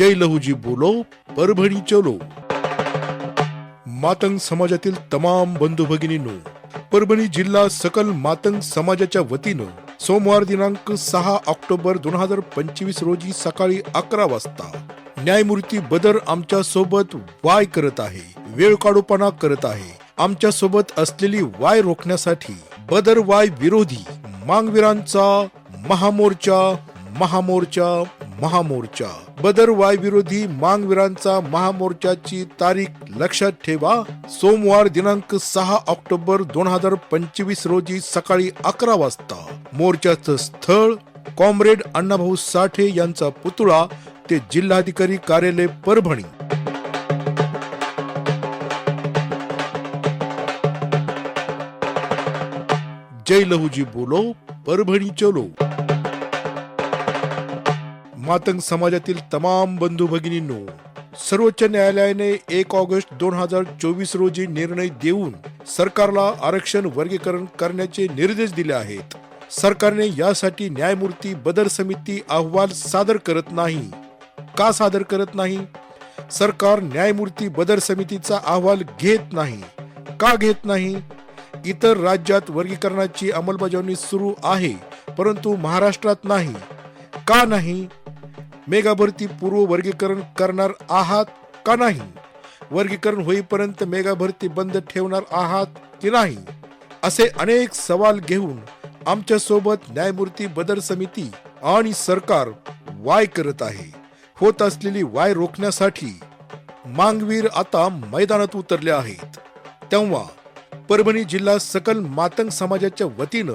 जय लहूजी बोलो परभणी चलो. मातंग समाजातील तमाम बंधू भगिनींनो परभणी जिल्हा सकल मातंग समाजाच्या वतीनं सोमवार दिनांक सहा ऑक्टोबर दोन हजार पंचवीस रोजी सकाळी अकरा वाजता न्यायमूर्ती बदर आमच्यासोबत वाय करत आहे वेळ काढूपणा करत आहे. आमच्यासोबत असलेली वाय रोखण्यासाठी बदर वाय विरोधी मांगवीरांचा महामोर्चा महामोर्चा महामोर्चा. बदर वाय विरोधी मांगवीरांचा महामोर्चाची तारीख लक्षात ठेवा. सोमवार दिनांक सहा ऑक्टोबर दोन हजार पंचवीस रोजी सकाळी अकरा वाजता. मोर्चाचं स्थळ कॉम्रेड अण्णाभाऊ साठे यांचा पुतळा ते जिल्हाधिकारी कार्यालय परभणी. जय लहूजी बोलो परभणी चलो. मातंग समाजातील तमाम बंधू भगिनींनो सर्वोच्च न्यायालयाने एक ऑगस्ट दोन हजार चोवीस रोजी निर्णय देऊन सरकारला आरक्षण वर्गीकरण करण्याचे निर्देश दिले आहेत. सरकारने यासाठी न्यायमूर्ती बदर समिती अहवाल सादर करत नाही. का सादर करत नाही? सरकार न्यायमूर्ती बदर समितीचा अहवाल घेत नाही. का घेत नाही? इतर राज्यात वर्गीकरणाची अंमलबजावणी सुरू आहे परंतु महाराष्ट्रात नाही. का नाही? मेगा भरती पूर्व वर्गीकरण करणार आहात का नाही? वर्गीकरण होईपर्यंत मेगा भरती बंद ठेवणार आहात की नाही? असे अनेक सवाल घेऊन आमच्यासोबत न्यायमूर्ती बदर समिती आणि सरकार वाय करत आहे. होत असलेली वाय रोखण्यासाठी मांगवीर आता मैदानात उतरले आहेत. तेव्हा परभणी जिल्हा सकल मातंग समाजाच्या वतीनं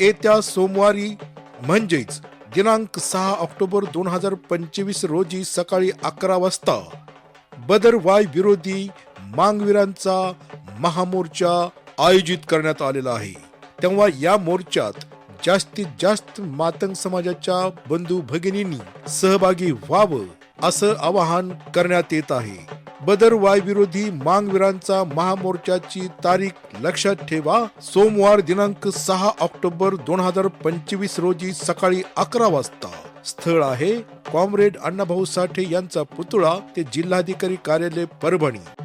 येत्या सोमवारी म्हणजेच दिनांक सहा ऑक्टोबर दोन हजार पंचवीस रोजी सकाळी अकरा वाजता बदरवाय विरोधी मांगवीरांचा महामोर्चा आयोजित करण्यात आलेला आहे. तेव्हा या मोर्चात जास्तीत जास्त मातंग समाजाच्या बंधू भगिनींनी सहभागी व्हावं असं आवाहन करण्यात येत आहे. बदरवाय विरोधी मांगवीरांचा महामोर्चाची तारीख लक्षात ठेवा. सोमवार दिनांक सहा ऑक्टोबर दोन हजार पंचवीस रोजी सकाळी अकरा वाजता. स्थळ आहे. कॉम्रेड अण्णाभाऊ साठे यांचा पुतळा ते जिल्हाधिकारी कार्यालय परभणी.